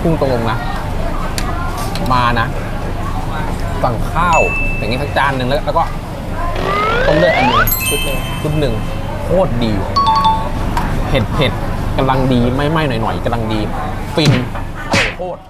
พุ่งตรงๆนะ มานะ สั่งข้าว อย่างนี้สักจานหนึ่งแล้วแล้วก็ต้มเลือดอันหนึงชุดหนึ่งชุดหนึ่งโคตรดีเผ็ดเผ็ดกำลังดีไม่ไม่หน่อยหน่อยๆกำลังดี ฟินโคตร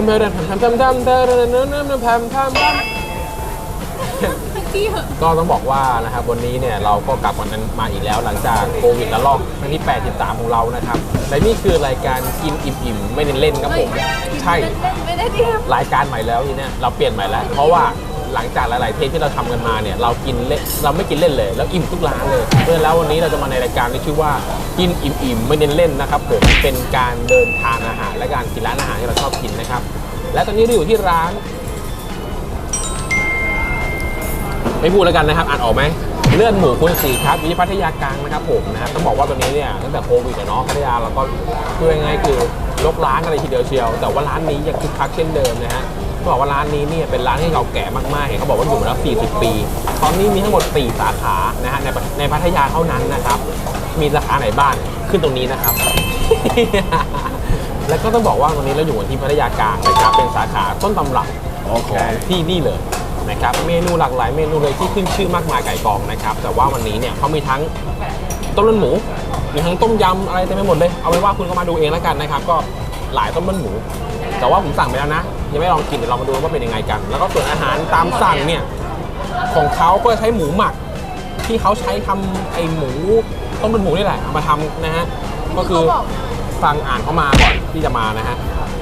มแพมแพมแพมแพมแพมแพมแพมก็ต้องบอกว่านะครับวันนี้เนี่ยเราก็กลับวันนั้นมาอีกแล้วหลังจากโควิดระลอกครั้งที่ 83 ของเรานะครับและนี่คือรายการกินอิ่มๆไม่เน้นเล่นครับผม ใช่รายการใหม่แล้วนี่เนี่ยเราเปลี่ยนใหม่แล้ว เพราะว่า หลังจากหลาย ๆ เทปที่เราทำกันมาเนี่ยเรากินเล่นเราไม่กินเล่นเลย แล้วอิ่มทุกร้านเลยเพราะแล้ววันนี้เราจะมาในรายการที่ชื่อว่ากินอิ่มๆไม่เน้นเล่นนะครับผมเป็นการเดินทานอาหารและการกินร้านอาหารที่เราชอบกินนะครับ และตอนนี้เราอยู่ที่ร้าน ไม่พูดแล้วกันนะครับอ่านออกไหมเลื่อนหมูคุณสีครับอยู่ที่พัทยากลางนะครับผมนะครับต้องบอกว่าตอนนี้เนี่ยตั้งแต่โควิดเนาะพัทยาเราก็คือยังไงคือลกร้านกันเลยทีเดียวเชียว แต่ว่าร้านนี้ยังคึกคักเช่นเดิมนะฮะ ต้องบอกว่าร้านนี้เนี่ยเป็นร้านที่เก่าแก่มากๆเห็นเขาบอกว่าอยู่มาแล้ว 40 ปี ตอนนี้มีทั้งหมด 4 สาขานะฮะในในพัทยาเท่านั้นนะครับ มีสาขาไหนบ้างขึ้นตรงนี้นะครับ แล้วก็ต้องบอกว่าวันนี้เราอยู่กันที่พัทยากลางนะครับเป็นสาขาต้นตำรับของที่นี่เลยนะครับเมนูหลากหลายเมนูเลยที่ขึ้นชื่อมากมายไก่กองนะครับ แต่ว่าวันนี้เนี่ยเขามีทั้งต้มเลือดหมูมีทั้งต้มยำอะไรเต็มไปหมดเลยเอาไว้ว่าคุณก็มาดูเองแล้วกันนะครับ ก็หลายต้มเลือดหมู แต่ว่าผมสั่งไปแล้วนะ ยังไม่ลองกินเดี๋ยวเรามาดูว่าเป็นยังไงกัน แล้วก็ส่วนอาหารตามสั่งเนี่ยของเขาก็ใช้หมูหมัก ที่เขาใช้ทำไอหมูต้มเลือดหมูนี่แหละเอามาทำนะฮะก็คือฟังอ่านเข้ามาก่อนที่จะมานะฮะ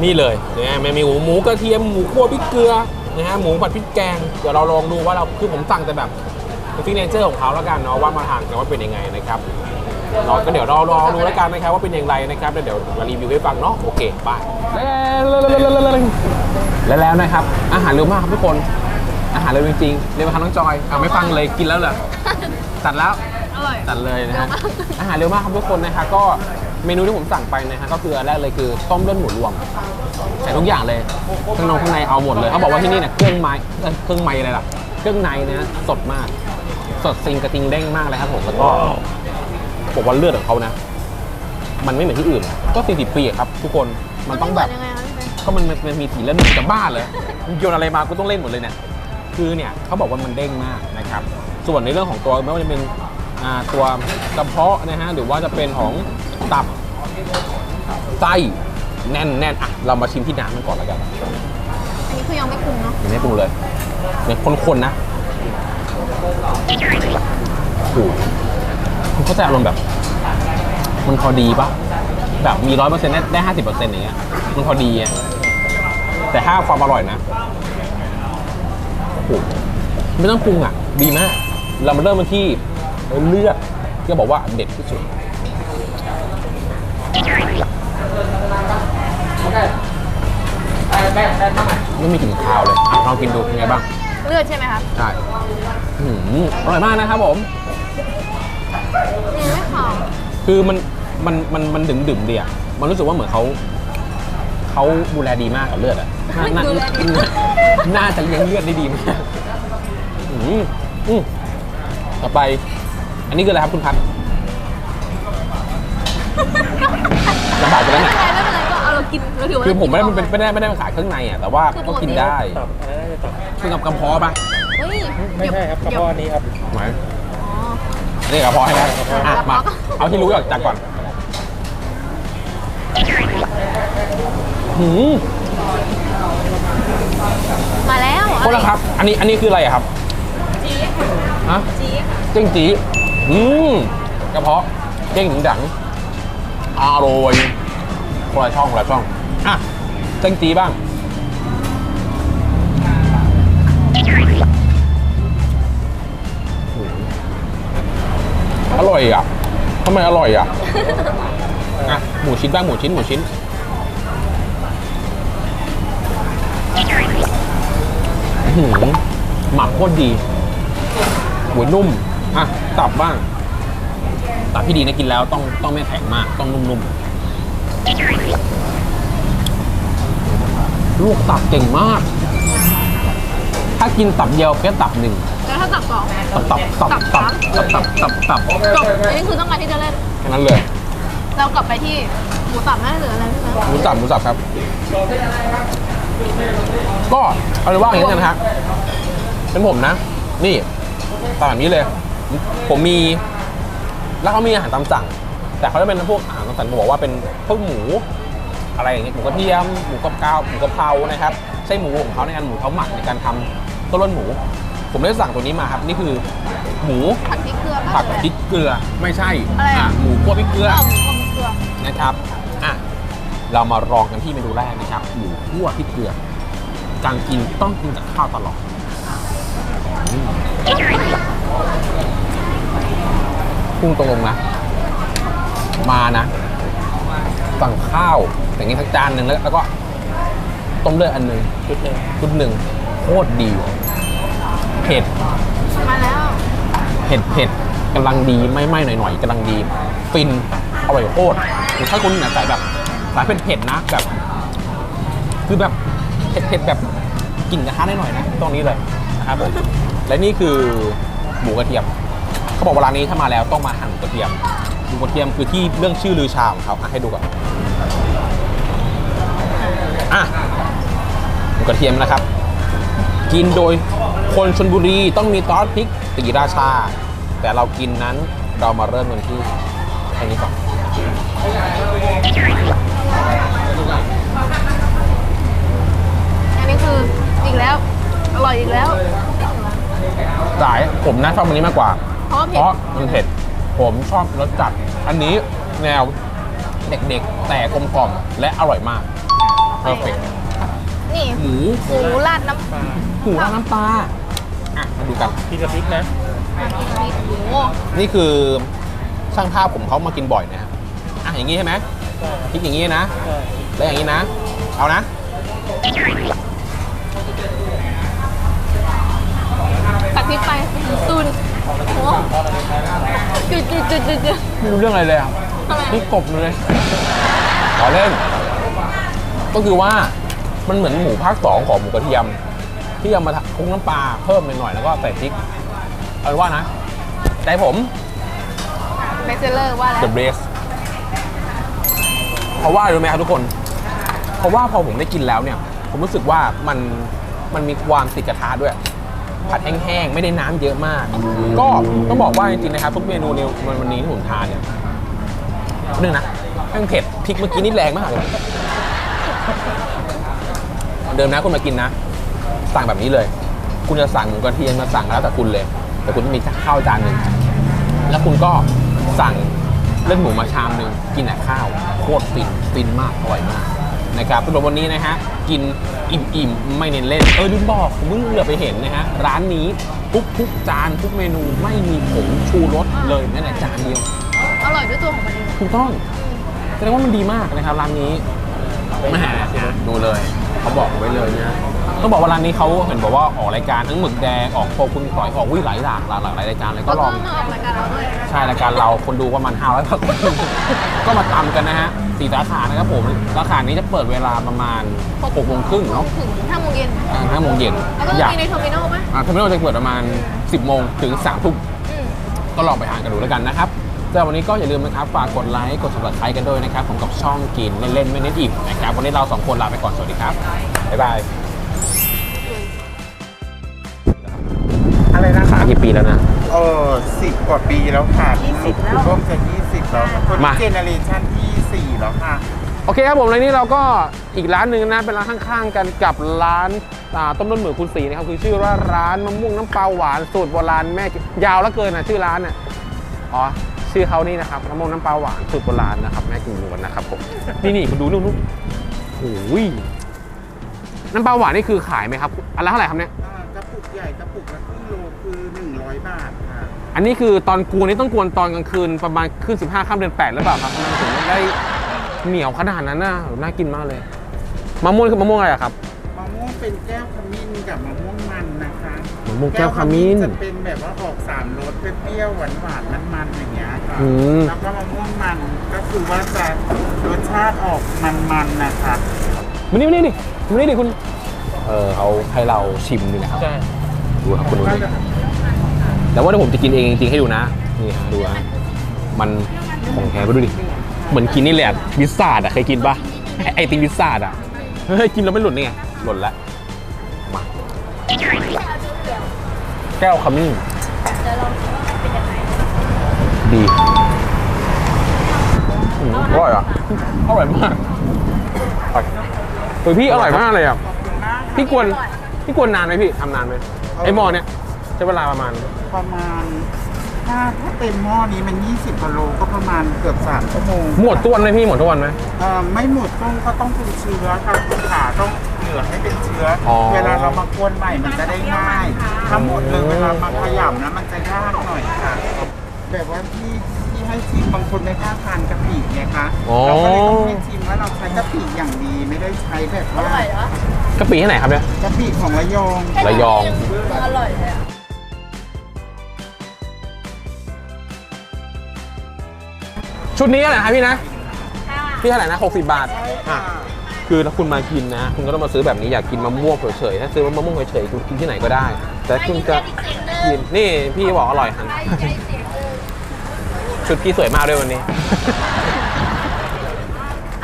นี่เลยนะมันมีหมูหมูกระเทียมหมูคั่วพริกเกลือนะฮะหมูผัดพริกแกงเดี๋ยวเราลองดูว่าเราคือผมสั่งแต่แบบฟิกเนเจอร์ของเขาแล้วกันเนาะว่ามาทานกันว่าเป็นยังไงนะครับ เราก็เดี๋ยวรอรอดูแล้วกันนะครับว่าเป็นอย่างไรนะครับแล้วเดี๋ยวมารีวิวให้ฟังเนาะโอเคไปแล้วแล้วนะครับ อาหารเร็วมากครับทุกคน อาหารเร็วจริงๆเร็วไหมครับน้องจอยอะไม่ฟังเลยกินแล้วเหรอตัดแล้วอร่อยตัดเลยนะฮะอาหารเร็วมากครับทุกคนนะฮะก็เมนูที่ผมสั่งไปนะฮะก็คืออันแรกเลยคือต้มเลือดหมูรวมใส่ทุกอย่างเลยข้างนอกข้างในเอาหมดเลยเขาบอกว่าที่นี่เนี่ยเครื่องไม้เอ้ยเครื่องไม้อะไรล่ะ เครื่องในนะสดมาก สดซิงกระติงเด้งมากเลยครับผมแล้วก็ บอกว่าเลือดของเขานะ มันไม่เหมือนที่อื่น ก็ 40 ปีอะครับ ทุกคน มันต้องแบบยังไงคะพี่เบนก็มันมันมันมีสีเล่นจะบ้าเลยโยนอะไรมากูต้องเล่นหมดเลยเนี่ย คือเนี่ยเขาบอกว่ามันเด้งมากนะครับ ส่วนในเรื่องของตัวไม่ว่าจะเป็นอ่าตัวกระเพาะนะฮะ หรือว่าจะเป็นของตับไส้แน่นแน่นอะ เรามาชิมที่น้ำมันก่อนแล้วกันอันนี้คือยังไม่ปรุงเนาะยังไม่ปรุงเลยเนี่ยคนๆนะโอ้โหคุณ เข้าใจอารมณ์แบบ มันพอดีปะแบบมีร้อยเปอร์เซ็นต์ได้ห้าสิบเปอร์เซ็นต์อย่างเงี้ยมันพอดีอะแต่ถ้าความอร่อยนะโอ้โหไม่ต้องปรุงอะ ดีมาก เรามาเริ่มกันที่เลือดที่บอกว่าเด็ดที่สุดไม่มีกลิ่นคาวเลยอะลองกินดูเป็นไงบ้าง เลือดใช่ไหมคะใช่อื้อหืออร่อยมากนะครับผม นี่ไม่ขาวคือมันมันมันมันดึงดึงๆดีอะมันรู้สึกว่าเหมือนเขาเขาดูแลดีมากกับเลือดอะน่าน่าน่าจะเลี้ยงเลือดได้ดีมากอืมอืมต่อไป อันนี้คืออะไรครับคุณพัดลำบากไปแล้วไม่เนี่ยเป็นไรไม่เป็นไรก็เอาเรากินเราถือว่าคือผมไม่ได้เรามันเป็นไม่ได้ไม่ได้มาขายเครื่องในอะแต่ว่าก็กินได้ตับอันนั้นน่าจะตับคือกับกระเพาะปะเฮ้ยไม่ใช่ครับกระเดี๋ยวเพาะอันนี้ครับไหมอ๋อ นี่กระเพาะให้ไหมอะกระมาเพาะเอาที่รู้ก่อนจากก่อนหืมมาแล้วโทษนะครับ อันนี้อันนี้คืออะไรอะครับจี๊ดฮะจี๊ดเจ้งจีอืมกระเพาะเจ้งถึงดังอร่อยคนละช่องคนละช่องอะเจ้งจีบ้าง ทำไมอร่อยอะ อะ หมูชิ้นบ้างหมูชิ้นหมูชิ้น หือหมักโคตรดีหัวนุ่ม อะ ตับบ้าง ตับที่ดีนะกินแล้วต้องต้องไม่แข็งมาก ต้องนุ่มๆ ลูกตับเก่งมาก ถ้ากินตับเดียวแค่ตับหนึ่ง แล้วถ้าตับสองตับตับตับตับตับตับตับตับจบอันนี้คือต้องการที่จะเล่น แค่นั้นเลย เรากลับไปที่หมูสับแม่เหลืออะไรใช่ไหมหมูสับหมูสับครับ ก็เอาเลยว่าอย่างนี้กันนะครับเป็นผมนะ นี่ตามแบบนี้เลย ผมมี แล้วเขามีอาหารตามสั่ง แต่เขาจะเป็นพวกอาหารตามสั่งผมบอกว่าเป็นพวกหมูอะไรอย่างเงี้ยหมูกระเทียมหมูกระเพราหมูกระเพรานะครับใช่หมูของเขาในการหมูเขาหมักในการทำต้นรสหมู ผมได้สั่งตัวนี้มาครับ นี่คือ หมูผัดพริกเกลือผัดพริกเกลือไม่ใช่อะไรอะหมูคั่วพริกเกลือเอาหมูกับพริกเกลือนะครับอะเรามาลองกันที่เมนูแรกนะครับ หมูคั่วพริกเกลือการกินต้องกินกับข้าวตลอดอืมพุ่งตรงๆนะมานะสั่งข้าวอย่างนี้สักจานหนึ่งแล้วแล้วก็ ต้มเลือดอันหนึ่งชุดหนึ่งชุดหนึ่งโคตรดี เผ็ดมาแล้ว เผ็ดเผ็ดกำลังดีไม่ไม่หน่อยหน่อยๆกำลังดี ฟินอร่อยโคตรหรือถ้าคุณเนี่ยสายแบบสายเผ็ดเผ็ดๆนะแบบคือแบบเผ็ดเผ็ดแบบกลิ่นกระทะหน่อยๆนะตรงนี้เลยนะครับผมและนี่คือหมูกระเทียมเขาบอกว่าร้านนี้ถ้ามาแล้วต้องมาหั่นหมูกระเทียมหมูกระเทียมคือที่เรื่องชื่อลือชาของเขาอะให้ดูก่อนอะหมูกระเทียมนะครับ กินโดย คนชนบุรีต้องมีซอสพริกตีราชา แต่เรากินนั้นเรามาเริ่มกันที่อันนี้ก่อนอันนี้คืออีกแล้ว อร่อยอีกแล้วสายผมนะชอบอันนี้มากกว่า เพราะว่าเพเผ็ดราะมันเผ็ด ผมชอบรสจัด อันนี้แนวเด็กๆ แต่กลมกล่อมและอร่อยมากเพอร์เฟกนี่หมูหมูราดน้ำหมูราดน้ำปลาอะมา ดูกันกินกับพริกนะหมูนี่คือช่างภาพผมเขามากินบ่อยนะฮะอะอย่างนี้ใช่ไหมพริกอย่างนี้นะ แล้วอย่างนี้นะ เอานะ ตัดพริกไปตุนโอ้จุดจุดจุดจุดจุดไม่รู้เรื่องอะไรเลยอะทำไมนี่กบเลย ขอเล่น ก็คือว่ามันเหมือนหมูภาคสองของหมูกระเทียม ที่เอามาคลุกน้ำปลาเพิ่มหน่อยๆแล้วก็ใส่พริกเอาเป็นว่านะใจผมเบสเซอร์ว่าแล้ว The Brace เพราะว่ารู้ไหมครับทุกคน เพราะว่าพอผมได้กินแล้วเนี่ย ผมรู้สึกว่ามันมันมีความติดกระทะด้วย ผัดแห้งๆ ไม่ได้น้ำเยอะมาก ก็ต้องบอกว่าจริงๆนะครับ ทุกเมนูในวันนี้ที่ผมทานเนี่ยเรื่องนะแม่งเผ็ดพริกเมื่อกี้นี่แรงมากเลยเดิมนะคุณมากินนะ สั่งแบบนี้เลย คุณจะสั่งหมูกระเทียมมาสั่งแล้วแต่คุณเลย แต่คุณมีข้าวจานหนึ่งแล้วคุณก็สั่งเลือดหมูมาชามหนึ่งกินแต่ข้าวโคตรฟินฟินมากอร่อยมากนะครับสำหรับวันนี้นะฮะกินอิ่มๆไม่เน้นเล่นเออลืมบอกผมเพิ่งเหลือไปเห็นนะฮะร้านนี้ทุกทุกจานทุกเมนูไม่มีผงชูรสเลยแม้แต่จานเดียวอร่อยด้วยตัวของมันเองถูกต้องแสดงว่ามันดีมากนะครับร้านนี้แหมดูเลย เขาบอกไว้เลยนะ ต้องบอกว่าร้านนี้เขาเห็นบอกว่าออกรายการทั้งหมึกแดงออกโคคุณต่อยออกวิหลายหลากหลากหลายรายการเลยแล้ก็วลก็องมาออกรายการเราด้วยใช่รายการเราคนดูประมาณ500กว่าคน ก็มาตามกันนะฮะสี่สาขานะครับผมสาขานี้จะเปิดเวลาประมาณ6โมงครึ่งเนาะถึงห้าโมงเย็นห้าโมงเย็นแล้วก็อยากมีในเทอร์มินอลป่ะอ่าทำให้เราจะเปิดประมาณ 10โมงถึง3ทุ่มอืมก็ลองไปหากันดูแล้วกันนะครับสำหรับวันนี้ก็อย่าลืมนะครับฝากกดไลค์กด subscribe กันด้วยนะครับผมกับช่องกินเล่นๆไม่เน้นอิ่มนะครับวันนี้เราสองคนลาไปก่อนสวัสดีครับบ๊ายบาย กี่ปีแล้วนะ เออสิบกว่าปีแล้วค่ะ20แล้ว ร่วมจะยี่สิบแล้วค่ะคนมา เจเนอเรชันที่สี่แล้วค่ะ โอเคครับผมแล้วนี้เราก็อีกร้านหนึ่งนะเป็นร้านข้างๆ กันกับร้านอ่าต้มน้ำหมือคุณสีนะครับคือชื่อว่าร้านมะม่วงน้ำปลาหวานสูตรโบราณแม่กิยาวแล้วเกินนะชื่อร้านเนี่ยอ๋อชื่อเขานี่นะครับมะม่วงน้ำปลาหวานสูตรโบราณนะครับแม่กินนวลนะครับผมนี่นี่คุณดูนู่นนู่นโอ้ยน้ำปลาหวานนี่คือขายไหมครับอันละเท่าไหร่ครับเนี่ย อ่ากระปุกใหญ่กระปุกละ ครึ่งโลคือหนึ่งร้อยบาทค่ะอันนี้คือตอนกวนนี่ต้องกวนตอนกลางคืนประมาณขึ้น 15ข้ามเดือน8หรือเปล่าครับทำไมถึงได้เหนียวขนาดนั้นน่ะน่ากินมากเลยมะม่วงคือมะม่วงอะไรอะครับ มะม่วงเป็นแก้วขมิ้นกับมะม่วงมันนะคะมะม่วงแก้วขมิ้น จะเป็นแบบว่าออกสามรสเปรี้ยวๆหวานๆมันๆอย่างเงี้ยค่ะอืม แล้วก็มะม่วงมันก็คือว่าจะรสชาติออกมันๆนะคะมานี่มานี่ดิมานี่ดิคุณ เออเขาให้เราชิมดูนะครับใช่ดูครับคุณดูดิ แต่ว่าถ้าผมจะกินเองจริงๆให้ดูนะ นี่ฮะดูฮะมันของแท้ไปดูดิ เหมือนกินนี่แหละวิสซาดอะเคยกินปะไอไอติมวิสซาดอะ เฮ้ยกินแล้วไม่หลุดนี่ไง หล่นละมาแก้วขมิ้นดีอืมอร่อยอะ อร่อยมากอร่อยเฮ้ยพี่อร่อยมากเลยอะ พี่กวนพี่กวนนานไหมพี่ทำนานไหมไอหมอเนี้ย ใช้เวลาประมาณ ประมาณถ้าถ้าเต็มหม้อนี้มัน 20กิโลก็ประมาณเกือบ3ชั่วโมงหมดทุกวันไหมพี่หมดทุกวันไหม เอ่อไม่หมดต้องก็ต้องเป็นเชื้อครับคุณขาต้องเหลือให้เป็นเชื้อออ เวลาเรามากวนใหม่มันจะได้ง่ายถ้าหมดเลยเวลามาขยำนะมันจะยากหน่อยค่ะแบบว่าที่ที่ให้ชิมบางคนไม่กล้าทานกะปิไงคะอ๋อเราก็เลยต้องให้ชิมว่าเราใช้กะปิอย่างดีไม่ได้ใช้แบบว่า กะปิที่ไหนครับเนี่ยกะปิของระยองระยอง อร่อยเลยอะ ชุดนี้อะไรครับพี่นะค่ะพี่เท่าไหร่นะ60 บาทใช่อะค่ะคือถ้าคุณมากินนะ คุณก็ต้องมาซื้อแบบนี้อยากกินมะม่วงเฉยๆถ้าซื้อมะม่วงเฉยๆคุณกินที่ไหนก็ได้ แต่คุณจะกินนี่พี่บอกอร่อยหันชุดพี่สวยมากด้วยวันนี้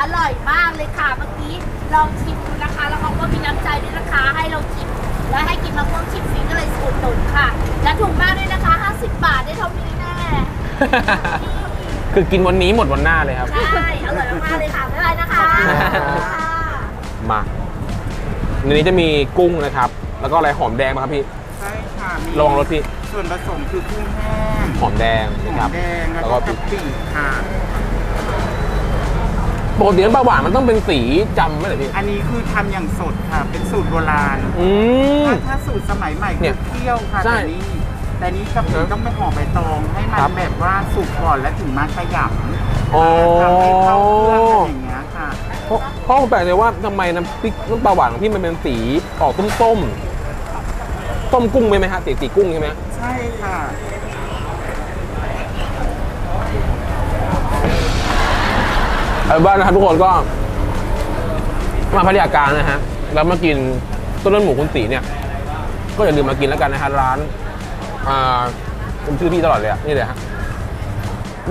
อร่อยมากเลยค่ะเมื่อกี้ลองชิมดูนะคะแล้วเขาก็มีน้ำใจด้วยนะคะ ให้เราชิมและให้กินมะม่วงชิมฟรีก็เลยสูตรหนุนค่ะ และถูกมากด้วยนะคะ 50 บาทได้เท่านี้แน่ คือกินวันนี้หมดวันหน้าเลยครับ ใช่อร่อยมากๆเลยค่ะไม่เป็นไรนะคะมาในนี้จะมีกุ้งนะครับ แล้วก็อะไรหอมแดงมาครับพี่ใช่ค่ะมีระวังรถพี่ส่วนผสมคือกุ้งแห้งหอมแดงหนะอครัมบแดงแล้วแล้วก็ก็กะปิค่ะ ปกติน้ำปลาหวานมันต้องเป็นสีจำไหมเหรอพี่อันนี้คือทำอย่างสดค่ะ เป็นสูตรโบราณอืม ถ้าถ้าสูตรสมัยใหม่เนี่คืยอเคี่ยวค่ะใช่ แต่นี้ แต่นี้กะปินะต้องไปห่อใบตองให้มันครับแบบว่าสุกก่อนแล้วถึงมาขยำอ๋อทำให้เข้าเครื่องอะไรอย่างเงี้ยค่ะ เพราะเพราะผมแปลกใจว่าทำไมน้ำพริกน้ำปลาหวานของพี่มันเป็นสีออกส้มๆต้มกุ้งไหมไหมฮะสีสีกุ้งใช่ไหมใช่ค่ะเอาเป็นว่านะครับทุกคนก็ มาพัทยากลางนะฮะแล้วมากินต้นเลือดหมูคุณตีเนี่ย ก็อย่าลืมมากินแล้วกันนะฮะร้าน อ่าผมชื่อพี่ตลอดเลยอะนี่เลยฮะ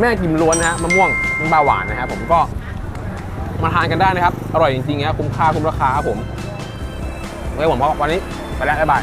แม่กิมล้วนนะฮะมะม่วงน้ำปลาหวานนะฮะผมก็มาทานกันได้นะครับ อร่อยจริงๆนะครับคุ้มค่าคุ้มราคาครับผมไว้ผมว่าวันนี้ไปแล้วบ๊ายบาย